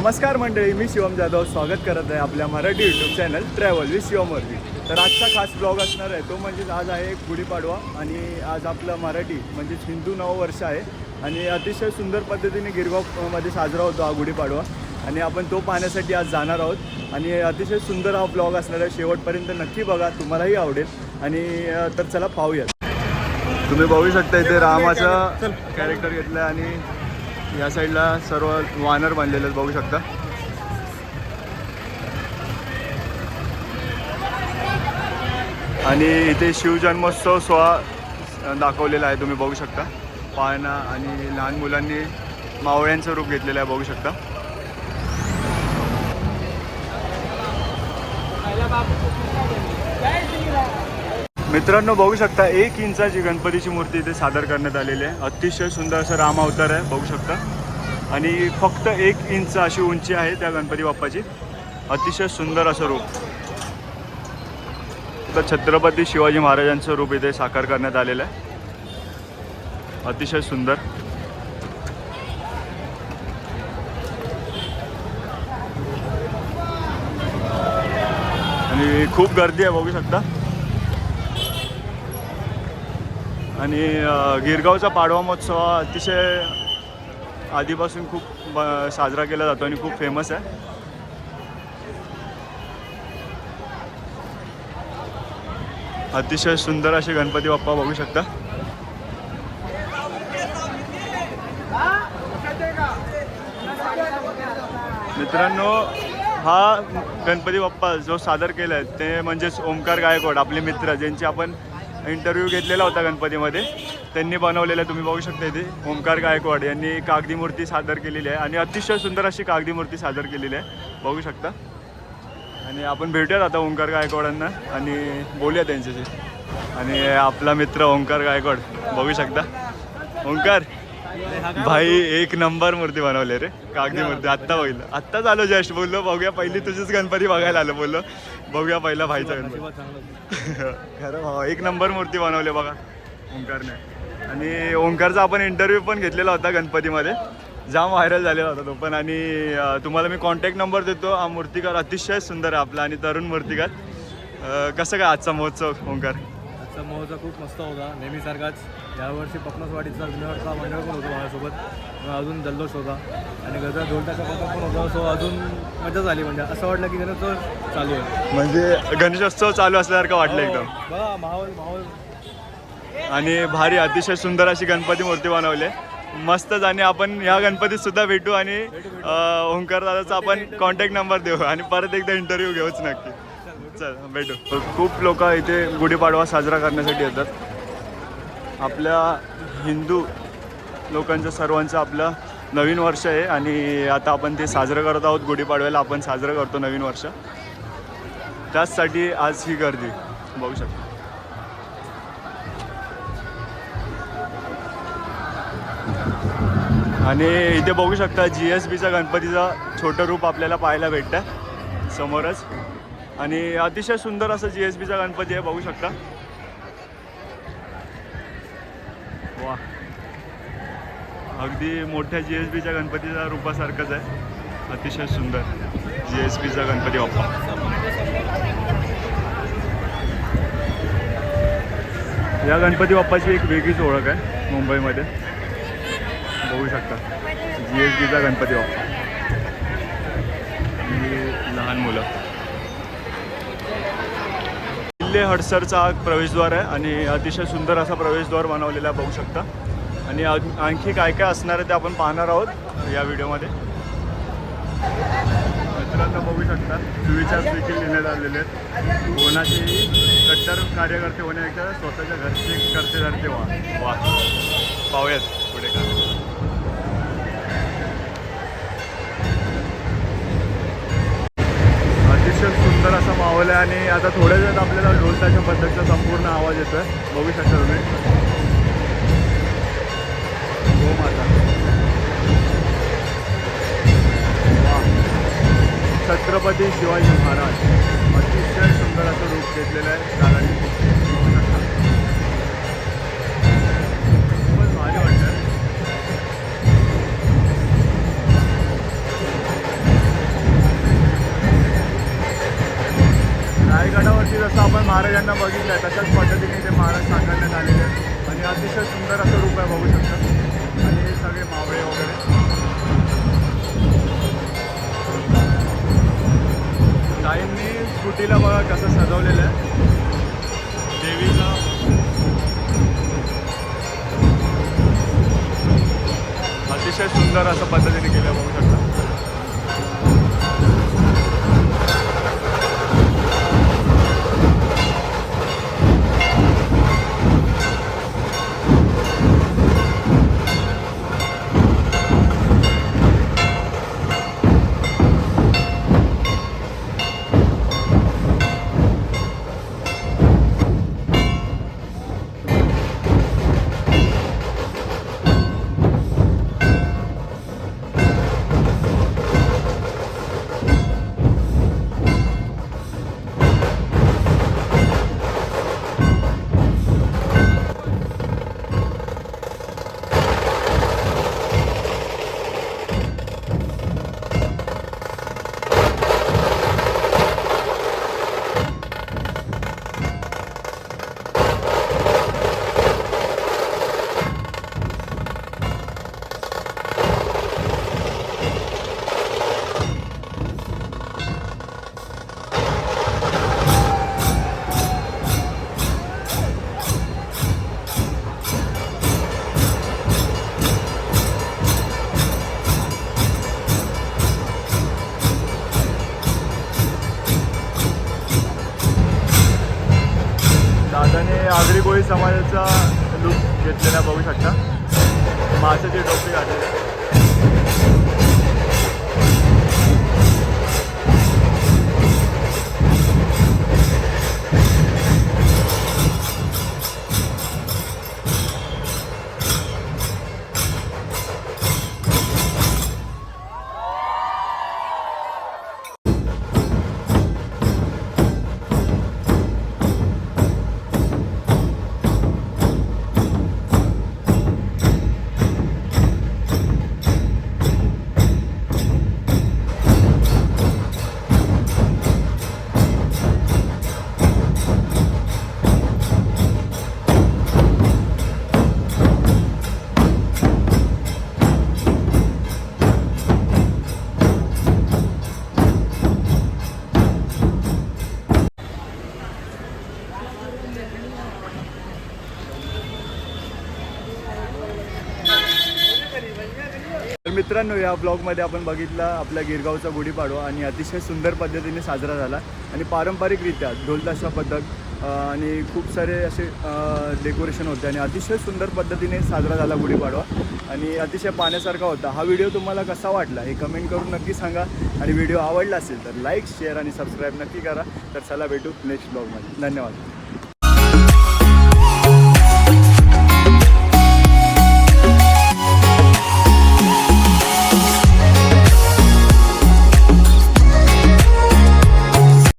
नमस्कार मंडळी मी शिवम जाधव स्वागत करत आहे आपल्या Marathi YouTube channel travel with शिवमवरती. तर आजचा खास ब्लॉग असणार आहे तो म्हणजेच आज आहे गुढीपाडवा आणि आज आपलं मराठी म्हणजेच हिंदू नववर्ष आहे आणि अतिशय सुंदर पद्धतीने गिरगावमध्ये साजरा होतो हा गुढीपाडवा आणि आपण तो पाहण्यासाठी आज जाणार आहोत. आणि अतिशय सुंदर हा ब्लॉग असणार आहे शेवटपर्यंत नक्की बघा तुम्हालाही आवडेल. आणि तर चला पाहूयात. तुम्ही बघू शकता इथे रामाचं कॅरेक्टर घेतलं आणि या साईडला सर्व वानर बांधलेले आहेत बघू शकता. आणि इथे शिवजन्मोत्सव सोहळा दाखवलेला आहे तुम्ही बघू शकता. पाळणा आणि लहान मुलांनी मावळ्यांचं रूप घेतलेलं आहे बघू शकता. मित्रांनो बघू शकता एक इंचाची गणपतीची मूर्ती इथे सादर करण्यात आलेली आहे. अतिशय सुंदर असं राम अवतार आहे बघू शकता. आणि फक्त एक इंच अशी उंची आहे त्या गणपती बाप्पाची. अतिशय सुंदर असं रूप. तर छत्रपती शिवाजी महाराजांचं रूप इथे साकार करण्यात आलेलं आहे. अतिशय सुंदर. आणि खूप गर्दी आहे बघू शकता. आणि गिरगावचा पाडवा महोत्सव अतिशय आधीपासून खूप ब- साजरा केला जातो आणि खूप फेमस आहे. अतिशय सुंदर असे गणपती बाप्पा बघू शकता. मित्रांनो हा गणपती बाप्पा जो सादर केला आहे ते म्हणजेच ओमकार गायकवाड आपले मित्र ज्यांची आपण इंटरव्ह्यू घेतलेला होता गणपतीमध्ये. त्यांनी बनवलेला तुम्ही बघू शकता इथे. ओमकार गायकवाड यांनी कागदी मूर्ती सादर केलेली आहे. आणि अतिशय सुंदर अशी कागदी मूर्ती सादर केलेली आहे. बघू शकता. आणि आपण भेटूयात आता ओंकार गायकवाडांना आणि बोलूया त्यांच्याशी. आणि आपला मित्र ओंकार गायकवाड बघू शकता. ओंकार भाई एक नंबर मूर्ती बनवली रे. कागदी मूर्ती. आत्ता बघितलं. आत्ताच आलो जस्ट. बोललो बघूया. पहिली तुझीच गणपती बघायला आलो. बोललो. बघूया पहिला भाईचा गणपती खरं भावा एक नंबर मूर्ती बनवली बघा ओंकारने. आणि ओंकारचा आपण इंटरव्ह्यू पण घेतलेला होता गणपतीमध्ये. जाम व्हायरल झालेला होता तो पण. आणि तुम्हाला मी कॉन्टॅक्ट नंबर देतो. हा मूर्तिकार अतिशय सुंदर आहे आपला आणि तरुण मूर्तिकार. कसं काय आजचा महोत्सव ओंकार? आजचा महोत्सव खूप मस्त होता. नेहमीसारखाच. यावर्षी पपनसवाडीचा जुन्यावरचा मंडळ पण होतो माझ्यासोबत. अजून जल्लोष होता. आणि गजर ढोलटाचा पथक पण होता. सो अजून मजा झाली म्हणजे. असं वाटलं की गणेशोत्सव चालू आहे. म्हणजे गणेशोत्सव चालू असल्यासारखं वाटलं एकदम. माहोल माहोल. आणि भारी अतिशय सुंदर अशी गणपती मूर्ती बनवली. मस्तच आणि आपण ह्या गणपतीत सुद्धा भेटू आणि ओंकार दादाचा आपण कॉन्टॅक्ट नंबर देऊ. आणि परत एकदा इंटरव्ह्यू घेऊच नक्की. चल भेटू. खूप लोक इथे गुढीपाडवा साजरा करण्यासाठी येतात. आपल्या हिंदू लोकांचं सर्वांचं आपलं नवीन वर्ष आहे आणि आता आपण ते साजरं करत आहोत. गुढीपाडव्याला आपण साजरं करतो नवीन वर्ष. त्याचसाठी आज ही गर्दी. बघू शकतो. आणि इथे बघू शकता जी एस बीचा गणपतीचं छोटं रूप आपल्याला पाहायला भेटतं समोरच. आणि अतिशय सुंदर असं जी एस बीचा गणपती आहे बघू शकता. वा. अगदी मोठ्या जी एस बीच्या गणपतीच्या रूपासारखंच आहे. अतिशय सुंदर जी एस बीचा गणपती बाप्पा. या गणपती बाप्पाची एक वेगळीच ओळख आहे मुंबईमध्ये. बघू शकता. जी एस बीचा गणपती बाप्पा. आणि लहान मुलं. किल्ले हडसरचा हा प्रवेशद्वार आहे आणि अतिशय सुंदर असा प्रवेशद्वार बनवलेला बघू शकता. आणि आणखी काय काय असणार आहे ते आपण पाहणार आहोत या व्हिडिओमध्ये. मित्रांना बघू शकता सुविचार देखील लिहिण्यात आलेले आहेत. कोणाचेही कट्टर कार्यकर्ते होण्यापेक्षा स्वतःच्या घरचे करते धरते वा वा पाहूयात. सुंदर आणि आता थोड्या वेळात आपल्याला ढोलताच्या पद्धतीचा संपूर्ण आवाज येतोय. बघू शकता तुम्ही. हो माता. छत्रपती शिवाजी महाराज. अतिशय सुंदर असं रूप घेतलेलं आहे. जसं आपण महाराजांना बघितलं आहे तशाच पद्धतीने ते महाराज सांगण्यात आलेले आहेत. आणि अतिशय सुंदर असं रूप आहे बघू शकतात आणि हे सगळे मावळे वगैरे. ताईंनी स्कुटीला बघा कसं सजवलेलं आहे. देवीला. अतिशय सुंदर असं पद्धतीने केलं बघू शकतो. समाजाचा लुक घेतलेला बघू शकता. माशाची टोपी आहे मित्रांनो या ब्लॉगमध्ये आपण बघितला आपल्या गिरगावचा गुढीपाडवा आणि अतिशय सुंदर पद्धतीने साजरा झाला. आणि पारंपरिकरित्या ढोलताशा पद्धत आणि खूप सारे असे डेकोरेशन होते आणि अतिशय सुंदर पद्धतीने साजरा झाला गुढीपाडवा. आणि अतिशय पाहण्यासारखा होता. हा व्हिडिओ तुम्हाला कसा वाटला हे कमेंट करून नक्की सांगा. आणि व्हिडिओ आवडला असेल तर लाईक शेअर आणि सबस्क्राईब नक्की करा. तर चला भेटू नेक्स्ट ब्लॉगमध्ये धन्यवाद.